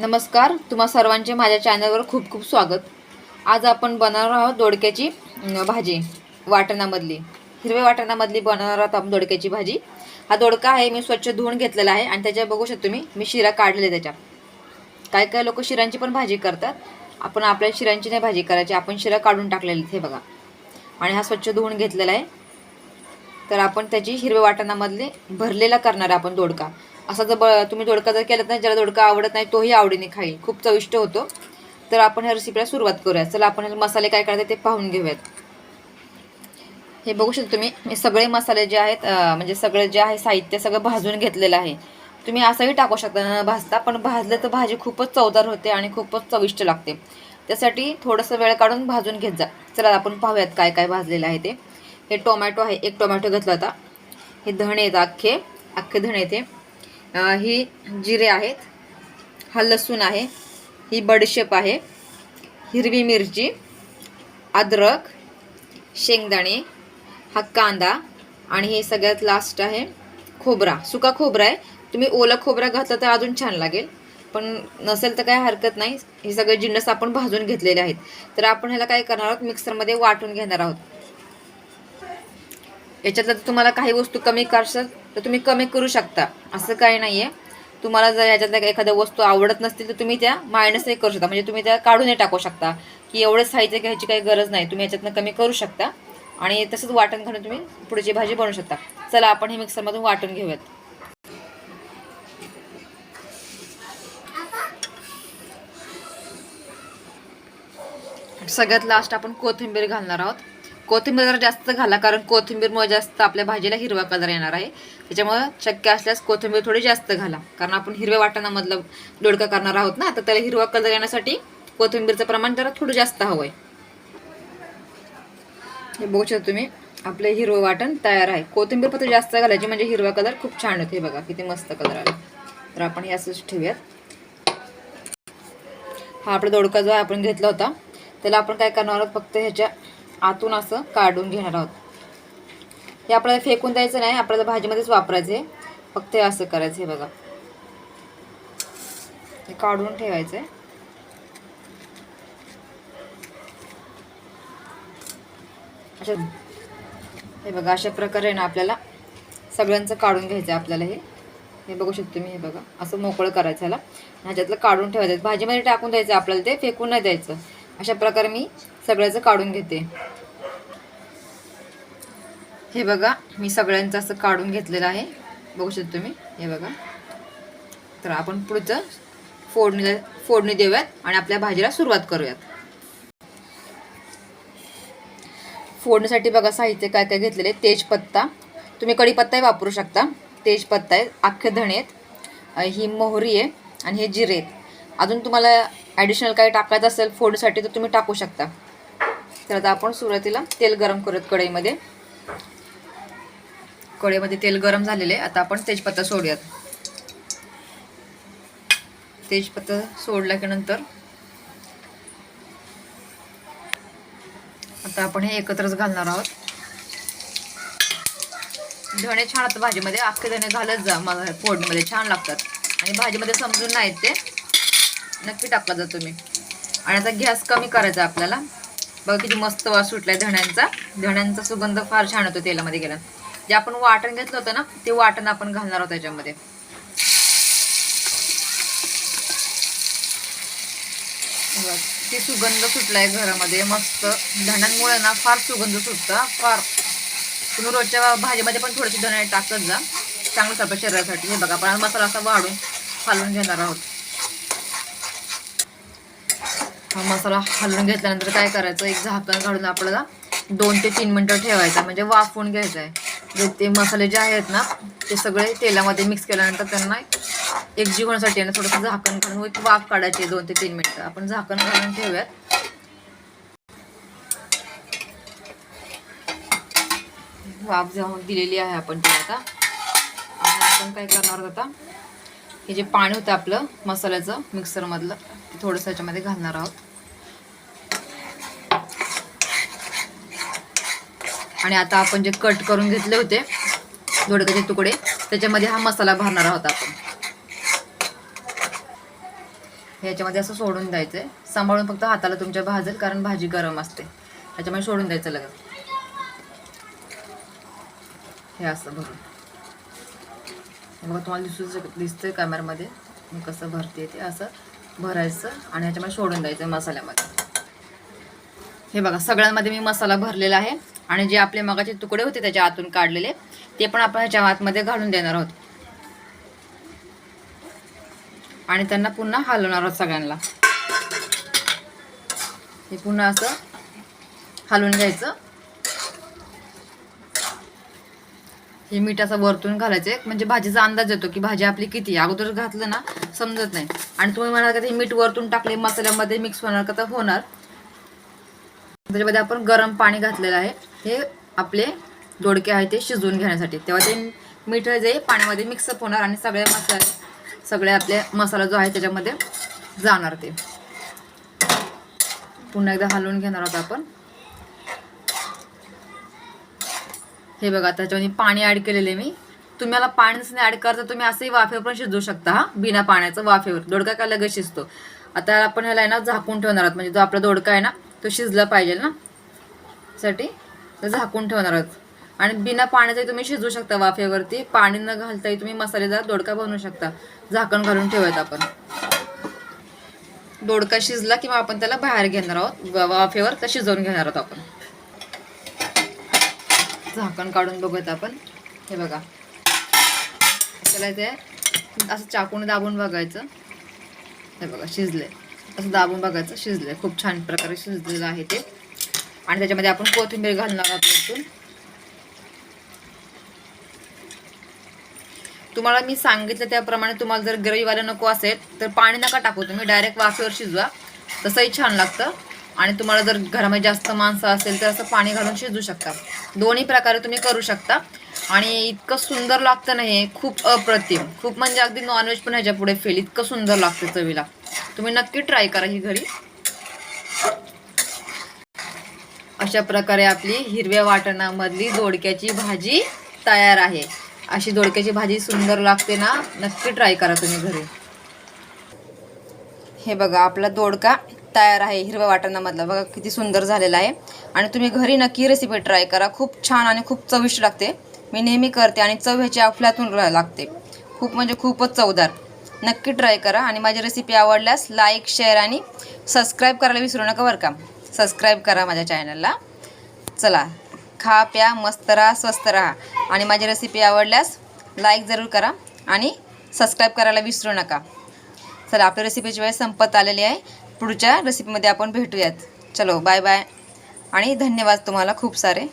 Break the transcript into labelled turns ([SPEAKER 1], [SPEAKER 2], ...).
[SPEAKER 1] नमस्कार तुम्हा सर्वांचे माझ्या चॅनलवर खूप खूप स्वागत. आज आपण बनवणार आहोत दोडक्याची भाजी वाटणामधली. हिरव्या वाटणामधली बनवणार आहोत आपण दोडक्याची भाजी. हा दोडका आहे मी स्वच्छ धुवून घेतलेला आहे आणि त्याच्या बघू शकतो मी मी शिरा काढले त्याच्या काय काय लोक शिरांची पण भाजी करतात. आपण आपल्या शिरांची नाही भाजी करायची आपण शिरा काढून टाकलेली हे बघा. आणि हा स्वच्छ धुवून घेतलेला आहे. तर आपण त्याची हिरव्या वाटणामधले भरलेला करणार आहे आपण दोडका. असा जर ब तुम्ही दोडका जर केलात नाही ज्याला दोडका आवडत नाही तोही आवडीने खाईल. खूप चविष्ट होतो. तर आपण ह्या रेसिपीला सुरुवात करूया. चला आपण मसाले काय करायचे ते पाहून घेऊयात. हे बघू शकता तुम्ही हे सगळे मसाले जे आहेत म्हणजे सगळे जे आहे साहित्य सगळं भाजून घेतलेलं आहे. तुम्ही असंही टाकू शकता न भाजता पण भाजलं तर भाजी खूपच चवदार होते आणि खूपच चविष्ट लागते. त्यासाठी थोडंसं वेळ काढून भाजून घेत जा. चला आपण पाहूयात काय काय भाजलेलं आहे ते. हे टोमॅटो आहे. एक टोमॅटो घेतला होता. हे धणे येतं अख्खे. अख्खे धणे येते ही जिरे आहेत. हा लसूण आहे. ही बडशेप आहे. हिरवी मिरची अद्रक शेंगदाणे हा कांदा आणि हे सगळ्यात लास्ट आहे खोबरा. सुका खोबरा आहे. तुम्ही ओला खोबरा घातला तर अजून छान लागेल. पण नसेल तर काय हरकत नाही. हे सगळे जिन्नस आपण भाजून घेतलेले आहेत. तर आपण ह्याला काय करणार आहोत? मिक्सरमध्ये वाटून घेणार आहोत. याच्यातलं तुम्हाला काही वस्तू कमी करशाल. तर तुम्ही कमी करू शकता. असं काही नाही आहे तुम्हाला जर ह्याच्यातल्या एखाद्या वस्तू आवडत नसतील तर तुम्ही त्या मायनसही करू शकता. म्हणजे तुम्ही त्या काढूनही टाकू शकता. की एवढं साहित्य घ्यायची काही गरज नाही. तुम्ही याच्यातनं कमी करू शकता. आणि तसंच वाटण घालून तुम्ही पुढची भाजी बनवू शकता. चला आपण हे मिक्सरमधून वाटून घेऊयात. सगळ्यात लास्ट आपण कोथिंबीर घालणार आहोत. कोथिंबीर जरा जास्त घाला कारण कोथिंबीरमुळे जास्त आपल्या भाजीला हिरवा कलर येणार आहे. त्याच्यामुळे शक्य असल्यास कोथिंबीर थोडी जास्त घाला. कारण आपण हिरव्या वाटणामधलं दोडका करणार आहोत ना तर त्याला हिरवा कलर येण्यासाठी कोथिंबीरचं प्रमाण जरा थोडं जास्त हवं आहे हे बघू शकता तुम्ही आपलं हिरवं वाटण तयार आहे. कोथिंबीर फक्त जास्त घालायची म्हणजे हिरवा कलर खूप छान होते बघा किती मस्त कलर आला. तर आपण हे असंच ठेवूयात. हा आपला दोडका जो आपण घेतला होता त्याला आपण काय करणार आहोत फक्त ह्याच्या आतून असं काढून घेणार आहोत. हे आपल्याला फेकून द्यायचं नाही आपल्याला भाजीमध्येच वापरायचं आहे. फक्त हे असं करायचं हे बघा. हे काढून ठेवायचं आहे. अशा हे बघा अशा प्रकारे ना आपल्याला सगळ्यांचं काढून घ्यायचं आहे आपल्याला हे. हे बघू शकतो मी हे बघा. असं मोकळं करायचं ह्याला. ह्याच्यातलं काढून ठेवायचं भाजीमध्ये टाकून द्यायचं आपल्याला ते फेकून नाही द्यायचं. अशा प्रकारे मी सगळ्याचं काढून घेते. हे बघा मी सगळ्यांचं असं काढून घेतलेलं आहे. बघू शकतो तुम्ही हे बघा. तर आपण पुढचं फोडणी फोडणी देऊयात आणि आपल्या भाजीला सुरुवात करूयात. फोडणीसाठी बघा साहित्य काय काय घेतलेले आहे. तेजपत्ता. तुम्ही कढीपत्ताही वापरू शकता. तेजपत्ता आहे अख्खे धणे आहेत. ही मोहरी आहे आणि हे जिरे आहेत. अजून तुम्हाला ॲडिशनल काही टाकायचं असेल फोडसाठी तर तुम्ही टाकू शकता. तर आता आपण सुरुवातीला तेल गरम करूयात कढईमध्ये. कढईमध्ये तेल गरम झालेले आता आपण तेजपत्ता सोडूयात. तेजपत्ता सोडला की नंतर आता आपण हे एकत्रच घालणार आहोत. धणे छान आता भाजीमध्ये अख्खे धणे घालत जा. मला फोडणीमध्ये छान लागतात. आणि भाजीमध्ये समजून नाहीत ते. नक्की टाकला जा तुम्ही आणि आता गॅस कमी करायचा आपल्याला. बघा किती मस्त वास सुटलाय धण्यांचा. धण्यांचा सुगंध फार छान होतो तेलामध्ये गेला जे आपण वाटण घेतलं होतं ना ते वाटण आपण घालणार आहोत त्याच्यामध्ये. बघा, सुगंध सुटलाय घरामध्ये. मस्त. धण्यांमुळे ना फार सुगंध सुटतं फार. तुम्ही रोजच्या भाजीमध्ये पण थोडेसे धणे टाकत जा. चांगलं असतं शरीरासाठी. हे बघा आपण मसाला असा वाढून फालून घेणार आहोत. हा मसाला हलवून घेतल्यानंतर काय करायचं? एक झाकण काढून आपल्याला दोन ते तीन मिनटं ठेवायचं. म्हणजे वाफवून घ्यायचं आहे जे म्हणजे ते मसाले जे आहेत ना ते सगळे तेलामध्ये मिक्स केल्यानंतर त्यांना एकजीव होण्यासाठी आहे ना थोडंसं झाकण घालून एक वाफ काढायची दोन ते तीन मिनटं. आपण झाकण घालून ठेवूयात. वाफ जाऊन दिलेली आहे आपण ती आता. आपण काय करणार आता? हे जे पाणी होतं आपलं मसाल्याचं मिक्सरमधलं थोडंसं याच्यामध्ये घालणार आहोत. आणि आता आपण जे कट करून घेतले होते दोडक्याचे तुकडे त्याच्यामध्ये हा मसाला भरणार आहोत आपण. याच्यामध्ये असं सोडून द्यायचं आहे सांभाळून फक्त हाताला तुमच्या भाजेल कारण भाजी गरम असते. त्याच्यामुळे सोडून द्यायचं लगेच. हे असं भरून. बघा तुम्हाला दिसू शक दिसतंय कॅमेऱ्यामध्ये मी कसं भरते ते असं. भरायचं आणि ह्याच्यामध्ये सोडून द्यायचं मसाल्यामध्ये. हे बघा सगळ्यांमध्ये मी मसाला भरलेला आहे आणि जे आपले मगाचे तुकडे होते त्याच्या आतून काढलेले ते पण आपण ह्याच्या आतमध्ये घालून देणार आहोत. आणि त्यांना पुन्हा हलवणार आहोत सगळ्यांना. हे पुन्हा असं हलवून घ्यायचं. हे मीठ असं वरतून घालायचं म्हणजे भाजीचा अंदाज येतो की भाजी आपली किती अगोदर घातलं ना समजत नाही. आणि तुम्ही म्हणाल का ते मीठ वरतून टाकले मसाल्यामध्ये मिक्स होणार का? तर होणार. त्याच्यामध्ये आपण गरम पाणी घातलेलं आहे. हे आपले दोडके आहे ते शिजवून घेण्यासाठी. तेव्हा ते मीठ जे पाण्यामध्ये मिक्सअप होणार आणि सगळे मसाले सगळे आपले मसाला जो आहे त्याच्यामध्ये जाणार ते. पुन्हा एकदा हलवून घेणार आहोत आपण. हे बघा त्याच्यामध्ये पाणी ऍड केलेले मी. तुम्हाला पाणी नसणे ऍड करता तुम्ही असंही वाफेवर पण शिजवू शकता हा. बिना पाण्याचं वाफेवर. दोडका काय लगेच शिजतो? आता आपण ह्याला आहे ना झाकून ठेवणार आहोत. म्हणजे जो आपला दोडका आहे ना तो शिजला पाहिजे ना. साठी तर झाकून ठेवणार आहोत. आणि बिना पाण्याचंही तुम्ही शिजवू शकता वाफेवरती. पाणी न घालताही तुम्ही मसालेदार दोडका बनवू शकता. झाकण घालून ठेवायचं आपण. दोडका शिजला किंवा आपण त्याला बाहेर घेणार आहोत वाफेवर तर शिजवून घेणार आहोत आपण. झाकण काढून बघूयात आपण. हे बघा. त्याला ते असं चाकून दाबून बघायचं. हे बघा शिजले असं दाबून बघायचं शिजले खूप छान प्रकारे शिजलेलं आहे ते. आणि त्याच्यामध्ये आपण कोथिंबीर घालणार आहोत वरतून. तुम्हाला मी सांगितलं त्याप्रमाणे तुम्हाला जर ग्रेव्हीवाला नको असेल तर पाणी नका टाकू. तुम्ही डायरेक्ट वाफेवर शिजवा. तसंही छान लागतं. आणि तुम्हाला जर घरामध्ये जास्त माणसं असेल तर असं पाणी घालून शिजू शकता. दोन्ही प्रकारे तुम्ही करू शकता. आणि इतकं सुंदर लागतं ना हे खूप अप्रतिम. खूप म्हणजे अगदी नॉनव्हेज पण ह्याच्या पुढे फेल इतकं सुंदर लागतं चवीला. तुम्ही नक्की ट्राय करा ही घरी. अशा प्रकारे आपली हिरव्या वाटणामधली दोडक्याची भाजी तयार आहे. अशी दोडक्याची भाजी सुंदर लागते ना नक्की ट्राय करा तुम्ही घरी. हे बघा आपला दोडका तयार आहे हिरव्या वाटाणामधला बघा किती सुंदर झालेला आहे. आणि तुम्ही घरी नक्की रेसिपी ट्राय करा. खूप छान आणि खूप चविष्ट लागते. मी नेहमी करते आणि चव ह्याची आपल्यातून लागते. खूप म्हणजे खूपच चवदार. नक्की ट्राय करा आणि माझी रेसिपी आवडल्यास लाईक शेअर आणि सबस्क्राईब करायला विसरू नका बरं का. सबस्क्राईब करा माझ्या चॅनलला चला खा प्या मस्त राहा स्वस्त राहा. आणि माझी रेसिपी आवडल्यास लाईक जरूर करा आणि सबस्क्राईब करायला विसरू नका. चला आपल्या रेसिपीची वेळ संपत आलेली आहे. पुढच्या रेसिपीमध्ये आपण भेटूयात. चलो बाय बाय आणि धन्यवाद तुम्हाला खूप सारे.